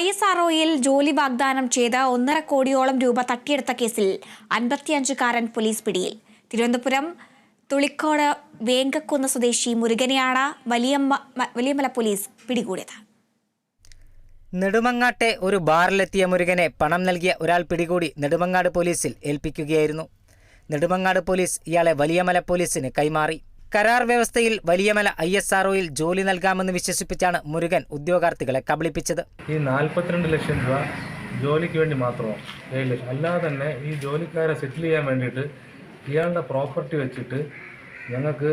I S R ഒയിൽ ജോലി വാഗ്ദാനം ചെയ്ത ഒന്നര കോടിയോളം രൂപ തട്ടിയെടുത്ത കേസിൽ അൻപത്തിയഞ്ചുകാരൻ പോലീസ് പിടിയിൽ. തിരുവനന്തപുരം തുളിക്കോട് വേങ്കക്കുന്ന് സ്വദേശി മുരുകനെയാണ് വലിയമ്മ വലിയമല പോലീസ് പിടികൂടിയത്. നെടുമങ്ങാട്ടെ ഒരു ബാറിലെത്തിയ മുരുകനെ പണം നൽകിയ ഒരാൾ പിടികൂടി നെടുമങ്ങാട് പോലീസിൽ ഏൽപ്പിക്കുകയായിരുന്നു. നെടുമങ്ങാട് പോലീസ് ഇയാളെ വലിയമല പോലീസിന് കൈമാറി. കരാർ വ്യവസ്ഥയിൽ വലിയമല ഐ എസ് ആർഒയിൽ ജോലി നൽകാമെന്ന് വിശ്വസിപ്പിച്ചാണ് മുരുകൻ ഉദ്യോഗാർത്ഥികളെ കബളിപ്പിച്ചത്. ഈ നാൽപ്പത്തിരണ്ട് ലക്ഷം രൂപ ജോലിക്ക് വേണ്ടി മാത്രമാണ് ഏഴ് ലക്ഷം അല്ലാതെ തന്നെ ഈ ജോലിക്കാരെ സെറ്റിൽ ചെയ്യാൻ വേണ്ടിയിട്ട് ഇയാളുടെ പ്രോപ്പർട്ടി വെച്ചിട്ട് ഞങ്ങൾക്ക്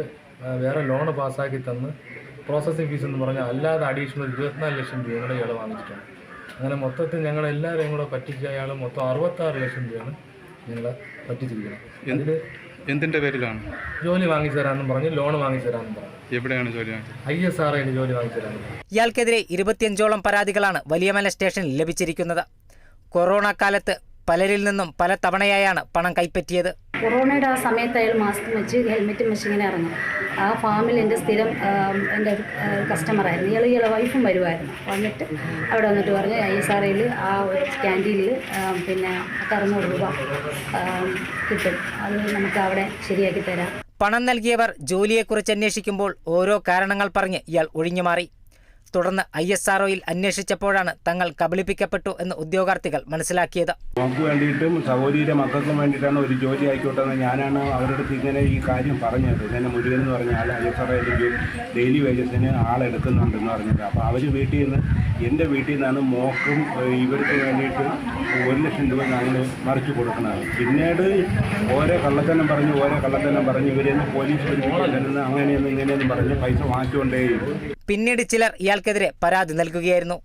വേറെ ലോണ് പാസ്സാക്കി തന്ന് പ്രോസസ്സിംഗ് ഫീസ് എന്ന് പറഞ്ഞാൽ അല്ലാതെ അഡീഷണൽ ഇരുപത്തിനാല് ലക്ഷം രൂപ ഞങ്ങളുടെ ഇയാൾ വാങ്ങിച്ചിട്ടുണ്ട് അങ്ങനെ മൊത്തത്തിൽ ഞങ്ങൾ എല്ലാവരെയും കൂടെ പറ്റിച്ച അയാൾ മൊത്തം അറുപത്താറ് ലക്ഷം രൂപയാണ് ഞങ്ങളെ പറ്റിച്ചിരിക്കുന്നത്. അതിൽ എന്തിന്റെ പേരിലാണ്? ജോലി വാങ്ങിച്ചു തരാമെന്നും പറഞ്ഞു ലോൺ വാങ്ങിച്ചു തരാമെന്നും പറഞ്ഞു. എവിടെയാണ് ജോലി ഐ എസ് ആർ ജോലി വാങ്ങിച്ചു തരാമെന്ന് പറഞ്ഞു. ഇയാൾക്കെതിരെ ഇരുപത്തിയഞ്ചോളം പരാതികളാണ് വലിയമല സ്റ്റേഷനിൽ ലഭിച്ചിരിക്കുന്നത്. കൊറോണ കാലത്ത് പലരിൽ നിന്നും പല തവണയായാണ് പണം കൈപ്പറ്റിയത്. കൊറോണയുടെ ആ സമയത്ത് അയാൾ മാസ്ക് വെച്ച് ഹെൽമെറ്റും വെച്ച് ഇങ്ങനെ ഇറങ്ങും. ആ ഫാമിൽ എന്റെ സ്ഥിരം എന്റെ കസ്റ്റമറായിരുന്നു ഇയാൾ ഇയാളെ വൈഫും വരുമായിരുന്നു വന്നിട്ട് അവിടെ വന്നിട്ട് പറഞ്ഞു ഐ എസ് ആർ ഐയിൽ ആ ഒരു ക്യാന്റീനിൽ പിന്നെ അറുന്നൂറ് രൂപ കിട്ടും. അത് നമുക്ക് അവിടെ ശരിയാക്കി തരാം. പണം നൽകിയവർ ജോലിയെക്കുറിച്ച് അന്വേഷിക്കുമ്പോൾ ഓരോ കാരണങ്ങൾ പറഞ്ഞ് ഇയാൾ ഒഴിഞ്ഞുമാറി. തുടർന്ന് ഐ എസ് ആർഒയിൽ അന്വേഷിച്ചപ്പോഴാണ് തങ്ങൾ കബളിപ്പിക്കപ്പെട്ടു എന്ന് ഉദ്യോഗാർത്ഥികൾ മനസ്സിലാക്കിയത്. നമുക്ക് വേണ്ടിയിട്ടും സഹോദരിയുടെ മക്കൾക്കും വേണ്ടിയിട്ടാണ് ഒരു ജോലി ആയിക്കോട്ടെ എന്ന് ഞാനാണ് അവരുടെ അടുത്ത് ഇങ്ങനെ ഈ കാര്യം പറഞ്ഞത്. ഇങ്ങനെ മുരുകൻ എന്ന് പറഞ്ഞ ആൾ ഐ എസ് ആർ ഡെയിലി വേജസിന് ആളെടുക്കുന്നുണ്ടെന്ന് പറഞ്ഞത്. അപ്പോൾ അവർ വീട്ടിൽ നിന്ന് എന്റെ വീട്ടിൽ നിന്നാണ് മോക്കും ഇവർക്ക് വേണ്ടിയിട്ട് ഒരു ലക്ഷം രൂപ ഞങ്ങൾ മറിച്ച് കൊടുക്കുന്നത്. പിന്നീട് ഓരോ കള്ളത്തനം പറഞ്ഞ് ഓരോ കള്ളത്തനം പറഞ്ഞ് ഇവരെന്ന് പോലീസ് പിടിപ്പിച്ചിരുന്ന് അങ്ങനെയെന്ന് ഇങ്ങനെയെന്ന് പറഞ്ഞ് പൈസ വാങ്ങിച്ചുകൊണ്ടേയിരുന്നു. പിന്നീട് ചിലർ ഇയാൾക്കെതിരെ പരാതി നൽകുകയായിരുന്നു.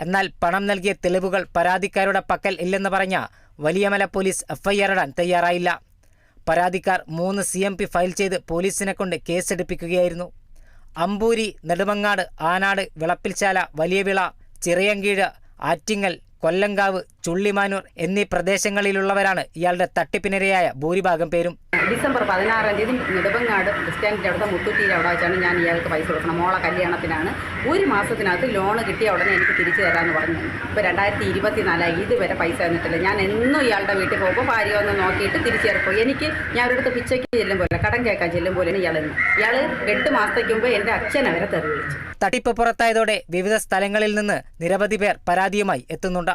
എന്നാൽ പണം നൽകിയ തെളിവുകൾ പരാതിക്കാരുടെ പക്കൽ ഇല്ലെന്ന് പറഞ്ഞ വലിയമല പോലീസ് എഫ്ഐആർ ഇടാൻ തയ്യാറായില്ല. പരാതിക്കാർ മൂന്ന് സി എം പി ഫയൽ ചെയ്ത് പോലീസിനെ കൊണ്ട് കേസെടുപ്പിക്കുകയായിരുന്നു. അമ്പൂരി നെടുമങ്ങാട് ആനാട് വിളപ്പിൽശാല വലിയവിള ചിറയങ്കീഴ് ആറ്റിങ്ങൽ കൊല്ലങ്കാവ് ചുള്ളിമാനൂർ എന്നീ പ്രദേശങ്ങളിലുള്ളവരാണ് ഇയാളുടെ തട്ടിപ്പിനിരയായ ഭൂരിഭാഗം പേരും. ഡിസംബർ പതിനാറാം തീയതി നെടുമ്പങ്ങാട് ബസ് സ്റ്റാൻഡിന്റെ അവിടുത്തെ മുത്തുറ്റീരെ അവിടെ വെച്ചാണ് ഞാൻ ഇയാൾക്ക് പൈസ കൊടുക്കണം. മോളെ കല്യാണത്തിനാണ്. ഒരു മാസത്തിനകത്ത് ലോണ് കിട്ടിയ ഉടനെ എനിക്ക് തിരിച്ചു തരാമെന്ന് പറഞ്ഞു. ഇപ്പോൾ രണ്ടായിരത്തി ഇരുപത്തി നാലായി ഇതുവരെ പൈസ തന്നിട്ടില്ല. ഞാൻ എന്നും ഇയാളുടെ വീട്ടിൽ പോകുമ്പോൾ ഭാര്യ ഒന്ന് നോക്കിയിട്ട് തിരിച്ചു എനിക്ക് ഞാൻ ഒരിടത്ത് പിച്ചയ്ക്ക് ചെല്ലുമ്പോൾ കടം കേൾക്കാൻ പോലെ ഇയാൾ ഇയാൾ എട്ട് മാസത്തേക്ക് മുമ്പ് എന്റെ അച്ഛൻ അവരെ തെറി വിളിച്ചു തട്ടിപ്പ് പുറത്തായതോടെ വിവിധ സ്ഥലങ്ങളിൽ നിന്ന് നിരവധി പേർ പരാതിയുമായി എത്തുന്നുണ്ട്.